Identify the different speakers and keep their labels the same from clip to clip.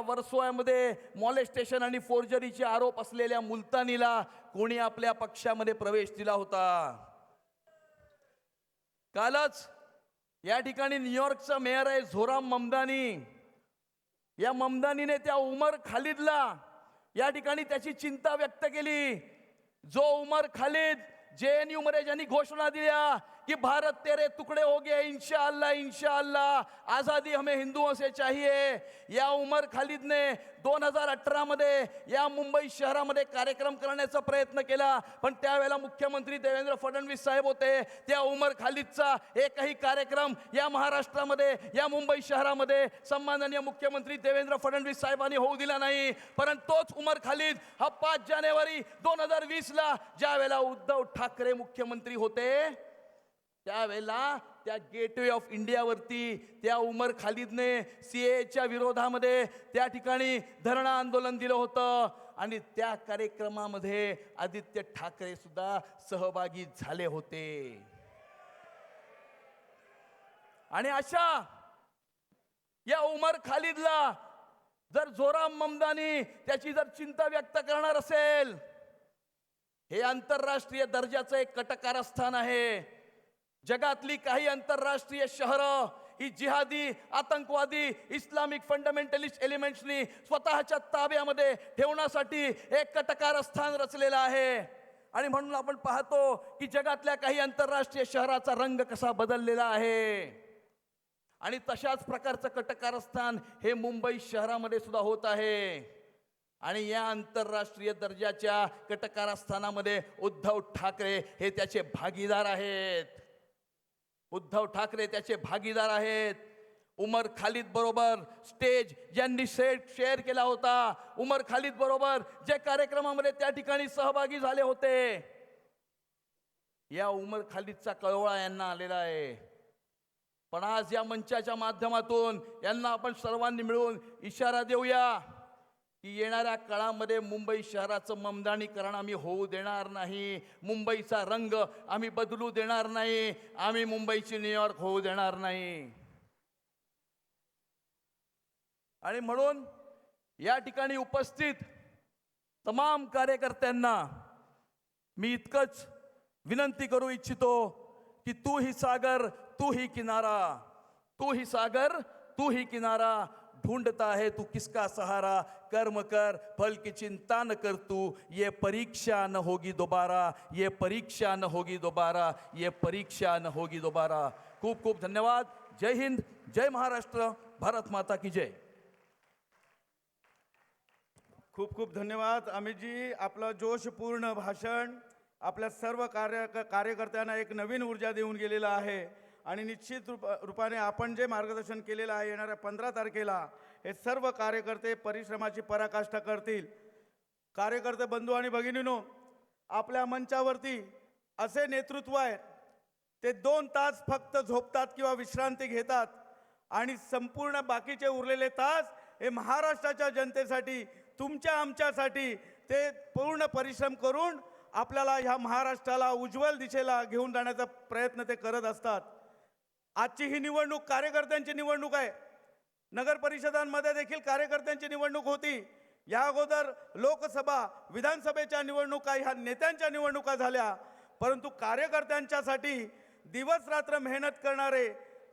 Speaker 1: वर्सोयामध्ये molestation आणि फोर्जरीचे आरोप असलेल्या मुलतानीला कोणी आपल्या पक्षामध्ये प्रवेश दिला होता? कालच या ठिकाणी न्यूयॉर्कचा मेयर आहे झोराम ममदानी. या ममदानीने त्या उमर खालिदला या ठिकाणी त्याची चिंता व्यक्त केली. जो उमर खालिद जे एन यू मध्ये ज्यांनी घोषणा दिल्या कि भारत तेरे टुकड़े हो गए इनशाला इनशाला आजादी हमें हिंदुओं से चाहिए। या उमर खालिदने दोन हजार अठरा मध्ये या मुंबई शहरामध्ये कार्यक्रम करण्याचा प्रयत्न केला पण त्यावेळेला मुख्यमंत्री देवेंद्र फडणवीस साहेब होते. त्या उमर खालिदचा एकही कार्यक्रम या महाराष्ट्रामध्ये या मुंबई शहरामध्ये सन्माननीय मुख्यमंत्री देवेंद्र फडणवीस साहेबांनी होऊ दिला नाही. परंतु तोच उमर खालिद हा पाच जानेवारी दोन हजार वीस ला ज्या वेळेला उद्धव ठाकरे मुख्यमंत्री होते त्यावेळेला त्या गेटवे ऑफ इंडियावरती त्या उमर खालिदने सीएच्या विरोधामध्ये त्या ठिकाणी धरणं आंदोलन दिलं होतं. आणि त्या कार्यक्रमामध्ये आदित्य ठाकरे सुद्धा सहभागी झाले होते. आणि अशा या उमर खालिदला जर जोराम ममदानी त्याची जर चिंता व्यक्त करणार असेल हे आंतरराष्ट्रीय दर्जाचं एक कटकारस्थान आहे. जगातली काही आंतरराष्ट्रीय शहरं ही जिहादी आतंकवादी इस्लामिक फंडामेंटलिस्ट एलिमेंट्सनी स्वतःच्या ताब्यामध्ये ठेवण्यासाठी एक कटकारस्थान रचलेलं आहे. आणि म्हणून आपण पाहतो की जगातल्या काही आंतरराष्ट्रीय शहराचा रंग कसा बदललेला आहे. आणि तशाच प्रकारचं कटकारस्थान हे मुंबई शहरामध्ये सुद्धा होत आहे. आणि या आंतरराष्ट्रीय दर्जाच्या कटकारस्थानामध्ये उद्धव ठाकरे हे त्याचे भागीदार आहेत. उद्धव ठाकरे त्याचे भागीदार आहेत. उमर खालिद बरोबर स्टेज ज्यांनी सेट शेअर केला होता. उमर खालिद बरोबर जे कार्यक्रमामध्ये त्या ठिकाणी सहभागी झाले होते. या उमर खालिदचा कळवळा यांना आलेला आहे. पण आज या मंचाच्या माध्यमातून यांना आपण सर्वांनी मिळून इशारा देऊया. की येणाऱ्या काळामध्ये मुंबई शहराचं ममदानीकरण आम्ही होऊ देणार नाही मुंबईचा रंग आम्ही बदलू देणार नाही आम्ही मुंबईची न्यूयॉर्क होऊ देणार नाही. आणि म्हणून या ठिकाणी उपस्थित तमाम कार्यकर्त्यांना मी इतकंच विनंती करू इच्छितो की तू ही सागर तू ही किनारा तू ही सागर तू ही किनारा ढूंढता है तू किसका सहारा? कर्म कर फल की चिंता न कर तू। ये परीक्षा न होगी दोबारा ये परीक्षा न होगी दोबारा ये परीक्षा न होगी दोबारा। खूप खूप धन्यवाद। जय हिंद जय महाराष्ट्र भारत माता की जय।
Speaker 2: खूप खूप धन्यवाद अमितजी आपलं जोशपूर्ण भाषण आपल्या सर्व कार्य कार्यकर्त्यांना एक नवीन ऊर्जा देऊन गेलेलं आहे. आणि निश्चित रूप रूपाने आपण जे मार्गदर्शन केलेलं आहे येणाऱ्या पंधरा तारखेला हे सर्व कार्यकर्ते परिश्रमाची पराकाष्ठा करतील. कार्यकर्ते बंधू आणि भगिनीनो आपल्या मंचावरती असे नेतृत्व आहे ते दोन तास फक्त झोपतात किंवा विश्रांती घेतात आणि संपूर्ण बाकीचे उरलेले तास हे महाराष्ट्राच्या जनतेसाठी तुमच्या आमच्यासाठी ते पूर्ण परिश्रम करून आपल्याला ह्या महाराष्ट्राला उज्ज्वल दिशेला घेऊन जाण्याचा प्रयत्न ते करत असतात. आजची ही निवडणूक कार्यकर्त्यांची निवडणूक आहे. नगर परिषदांमध्ये देखील कार्यकर्त्यांची निवडणूक होती. या अगोदर लोकसभा विधानसभेच्या निवडणुका ह्या नेत्यांच्या निवडणुका झाल्या. परंतु कार्यकर्त्यांच्यासाठी दिवस रात्र मेहनत करणारे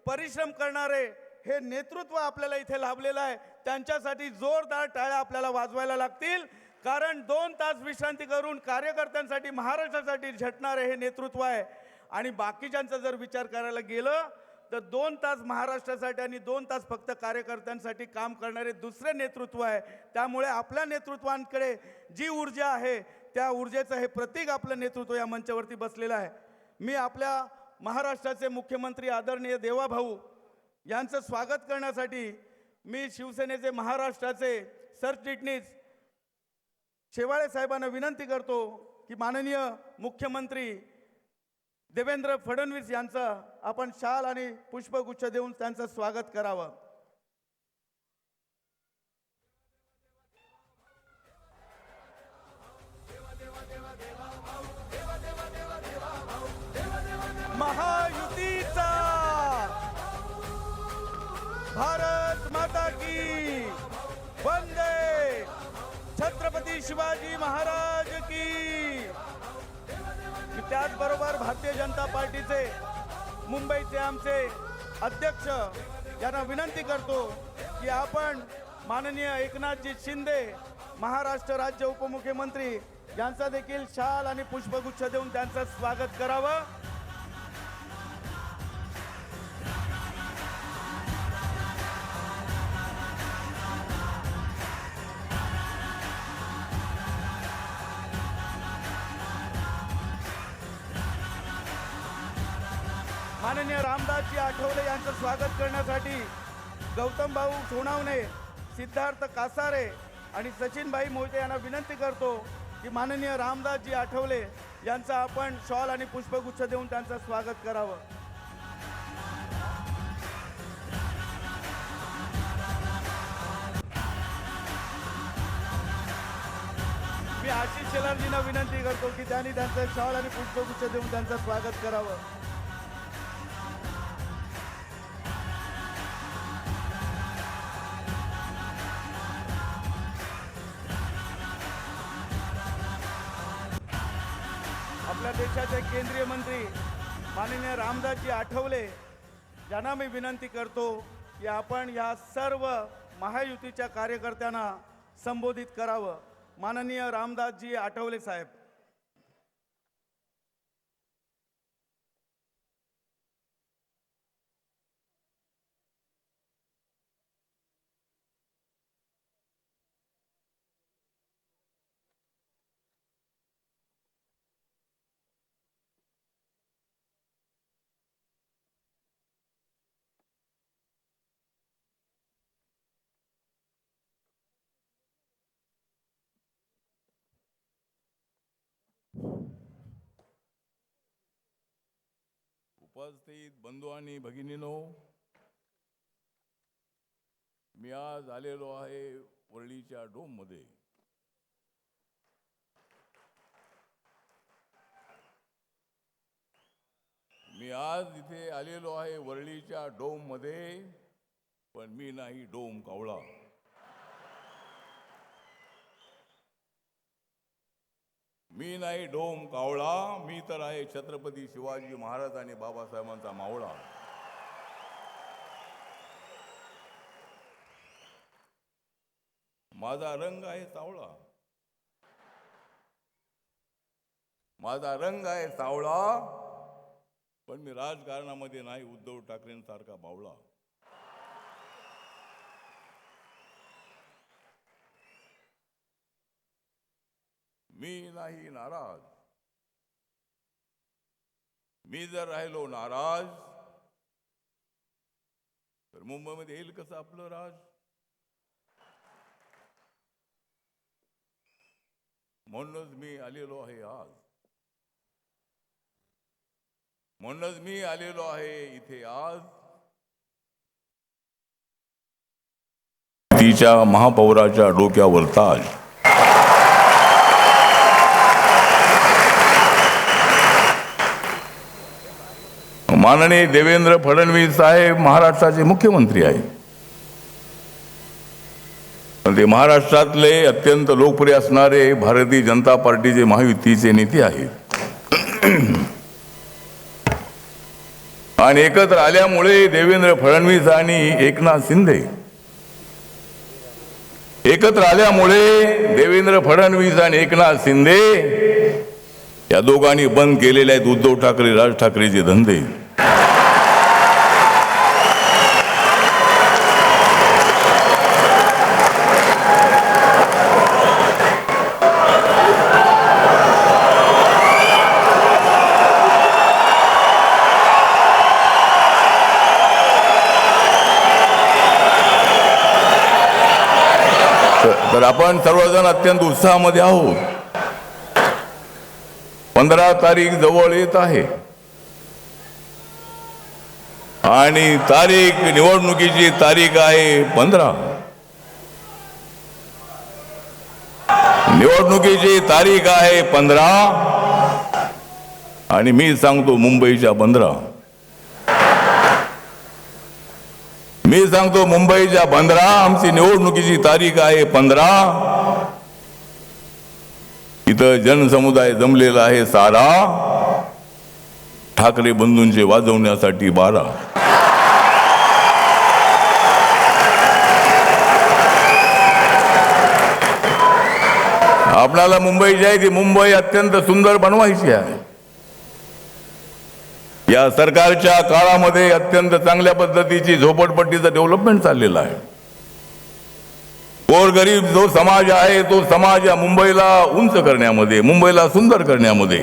Speaker 2: परिश्रम करणारे हे नेतृत्व आपल्याला इथे लाभलेलं आहे. त्यांच्यासाठी जोरदार टाळ्या आपल्याला वाजवायला लागतील. कारण दोन तास विश्रांती करून कार्यकर्त्यांसाठी महाराष्ट्रासाठी झटणारे हे नेतृत्व आहे. आणि बाकीच्यांचा जर विचार करायला गेलं तर दोन तास महाराष्ट्रासाठी आणि दोन तास फक्त कार्यकर्त्यांसाठी काम करणारे दुसरे नेतृत्व आहे. त्यामुळे आपल्या नेतृत्वांकडे जी ऊर्जा आहे त्या ऊर्जेचं हे प्रतीक आपलं नेतृत्व या मंचावरती बसलेलं आहे. मी आपल्या महाराष्ट्राचे मुख्यमंत्री आदरणीय देवाभाऊ यांचं स्वागत करण्यासाठी मी शिवसेनेचे महाराष्ट्राचे सरचिटणीस शेवाळे साहेबांना विनंती करतो की माननीय मुख्यमंत्री देवेंद्र फडणवीस यांचं आपण शाल आणि पुष्पगुच्छ देऊन त्यांचं स्वागत करावं. महायुतीचा! भारत माता की! वंदे! छत्रपती शिवाजी महाराज की! त्याचबरोबर भारतीय जनता पार्टीचे मुंबईचे आमचे अध्यक्ष यांना विनंती करतो की आपण माननीय एकनाथजी शिंदे महाराष्ट्र राज्य उपमुख्यमंत्री यांचा देखील शाल आणि पुष्पगुच्छ देऊन त्यांचं स्वागत करावं. माननीय रामदासजी आठवले यांचं स्वागत करण्यासाठी गौतम भाऊ सोनावणे सिद्धार्थ कासारे आणि सचिनभाई मोहिते यांना विनंती करतो की माननीय रामदासजी आठवले यांचं आपण शॉल आणि पुष्पगुच्छ देऊन त्यांचं स्वागत करावं. मी आशिष शेलारजींना विनंती करतो की त्यांनी त्यांचं शॉल आणि पुष्पगुच्छ देऊन त्यांचं स्वागत करावं. देशाचे केंद्रीय मंत्री माननीय रामदासजी आठवले यांना मी विनंती करतो की आपण या सर्व महायुतीच्या कार्यकर्त्यांना संबोधित करावं. माननीय रामदासजी आठवले साहेब.
Speaker 3: उपस्थित बंधू आणि भगिनीनो मी आज आलेलो आहे वरळीच्या डोममध्ये. मी आज इथे आलेलो आहे वरळीच्या डोममध्ये पण मी नाही डोम कावळा. मी नाही डोम कावळा मी तर आहे छत्रपती शिवाजी महाराज आणि बाबासाहेबांचा मावळा. माझा रंग आहे सावळा. माझा रंग आहे सावळा पण मी राजकारणामध्ये नाही उद्धव ठाकरेंसारखा बावळा. मी नाही नाराज. मी जर राहिलो नाराज तर मुंबईमध्ये येईल कसं आपलं राज? म्हणूनच मी आलेलो आहे आज. म्हणूनच मी आलेलो आहे इथे आज. तिच्या महापौराच्या डोक्यावर ताज माननीय देवेंद्र फडणवीस साहेब महाराष्ट्राचे मुख्यमंत्री आहेत. पण ते महाराष्ट्रातले अत्यंत लोकप्रिय असणारे भारतीय जनता पार्टीचे महायुतीचे नेते आहेत. आणि एकत्र आल्यामुळे देवेंद्र फडणवीस आणि एकनाथ शिंदे. एकत्र आल्यामुळे देवेंद्र फडणवीस आणि एकनाथ शिंदे या दोघांनी बंद केलेले आहेत उद्धव ठाकरे राज ठाकरेचे धंदे. तर- आपण सर्वजण अत्यंत उत्साहामध्ये आहोत. पंधरा तारीख जवळ येत आहे. आणि तारीख निवडणुकीची तारीख आहे पंधरा. निवडणुकीची तारीख आहे पंधरा. आणि मी सांगतो मुंबईच्या पंधरा. मी सांगतो मुंबईच्या पंधरा आमची निवडणुकीची तारीख आहे पंधरा. इथं जनसमुदाय जमलेला आहे सारा. ठाकरे बंधूंचे वाजवण्यासाठी बारा. आपल्याला मुंबई जायची आहे मुंबई अत्यंत सुंदर बनवायची आहे. या सरकारच्या काळामध्ये अत्यंत चांगल्या पद्धतीची झोपडपट्टीचं डेव्हलपमेंट चाललेलं आहे. गोरगरीब जो समाज आहे तो समाज या मुंबईला उंच करण्यामध्ये मुंबईला सुंदर करण्यामध्ये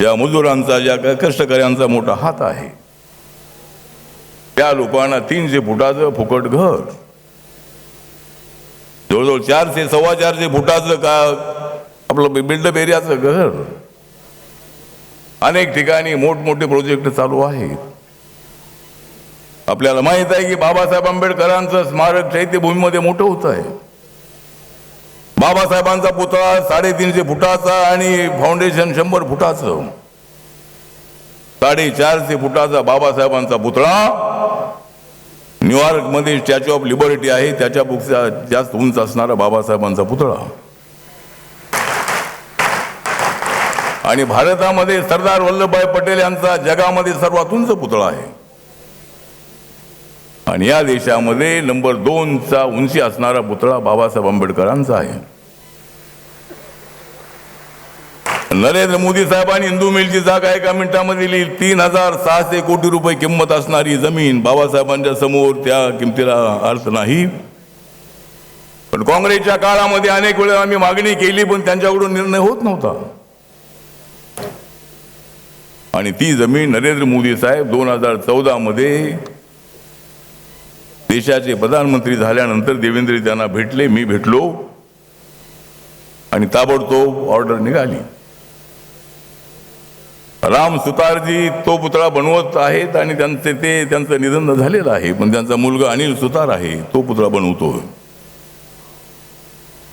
Speaker 3: या मजुरांचा ज्या कष्टकऱ्यांचा मोठा हात आहे. त्या लोकांना तीनशे फुटाचं फुकट घर. जवळजवळ चारशे सव्वा चारशे फुटाचं का आपलं बिल्डअप एरियाचं घर. अनेक ठिकाणी मोठमोठे प्रोजेक्ट चालू आहेत. आपल्याला माहीत आहे की बाबासाहेब आंबेडकरांचं स्मारक चैत्यभूमीमध्ये मोठं होत आहे. बाबासाहेबांचा पुतळा साडेतीनशे फुटाचा आणि फाउंडेशन शंभर फुटाचं. साडेचारशे फुटाचा बाबासाहेबांचा पुतळा. न्यूयॉर्कमध्ये स्टॅच्यू ऑफ लिबर्टी आहे त्याच्यापेक्षा जास्त उंच असणारा बाबासाहेबांचा पुतळा. आणि भारतामध्ये सरदार वल्लभभाई पटेल यांचा जगामध्ये सर्वात उंच पुतळा आहे. आणि या देशामध्ये नंबर दोनचा उंची असणारा पुतळा बाबासाहेब आंबेडकरांचा आहे. नरेंद्र मोदी साहेबांनी हिंदू मिलची जागा एका मिनिटामध्ये दिली. तीन हजार सहाशे कोटी रुपये किंमत असणारी जमीन बाबासाहेबांच्या समोर त्या किमतीला अर्थ नाही. पण काँग्रेसच्या काळामध्ये अनेक वेळा आम्ही मागणी केली पण त्यांच्याकडून निर्णय होत नव्हता. आणि ती जमीन नरेंद्र मोदी साहेब दोन हजार चौदामध्ये देशाचे प्रधानमंत्री झाल्यानंतर देवेंद्र त्यांना भेटले मी भेटलो आणि ताबडतोब ऑर्डर निघाली. राम सुतारजी तो पुतळा बनवत आहेत आणि त्यांचे ते त्यांचं निधन झालेलं आहे पण त्यांचा मुलगा अनिल सुतार आहे तो पुतळा बनवतो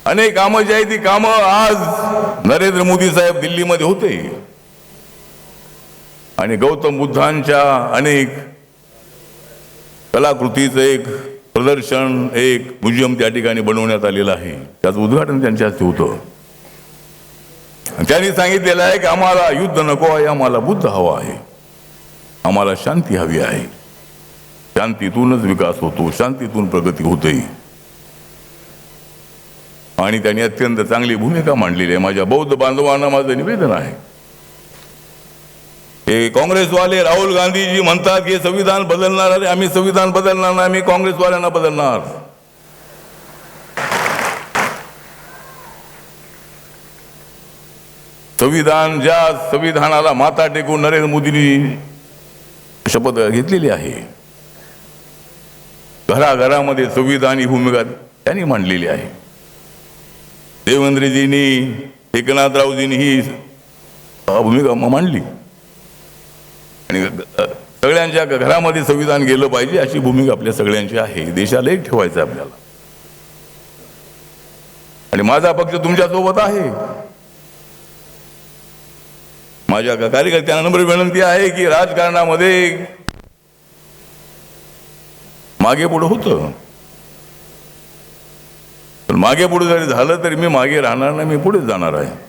Speaker 3: अनेक कामं जी आहे ती कामं आज नरेंद्र मोदी साहेब दिल्लीमध्ये होते. आणि गौतम बुद्धांच्या अनेक कलाकृतीचं एक प्रदर्शन एक म्युझियम त्या ठिकाणी बनवण्यात आलेलं आहे. त्याचं उद्घाटन त्यांच्या हस्ते होतं. त्यांनी सांगितलेलं आहे की आम्हाला युद्ध नको आहे आम्हाला बुद्ध हवा आहे. आम्हाला शांती हवी आहे. शांतीतूनच विकास होतो शांतीतून प्रगती होते. आणि त्यांनी अत्यंत चांगली भूमिका मांडलेली आहे. माझ्या बौद्ध बांधवांना माझं निवेदन आहे. हे काँग्रेसवाले राहुल गांधीजी म्हणतात की संविधान बदलणार अरे आम्ही संविधान बदलणार नाही आम्ही काँग्रेसवाल्यांना बदलणार. संविधान ज्या संविधानाला माता टेकून नरेंद्र मोदींनी शपथ घेतलेली आहे घराघरामध्ये संविधान ही भूमिका त्यांनी मांडलेली आहे. देवेंद्रजींनी एकनाथरावजींनी ही भूमिका मांडली. आणि सगळ्यांच्या घरामध्ये संविधान गेलं पाहिजे अशी भूमिका आपल्या सगळ्यांची आहे. देशाला एक ठेवायचं आहे आपल्याला. आणि माझा पक्ष तुमच्यासोबत आहे. माझ्या कार्यकर्त्यांना नम्र विनंती आहे की राजकारणामध्ये मागे पुढे होतं. पण मागे पुढे जरी झालं तरी मी मागे राहणार नाही मी पुढे जाणार आहे.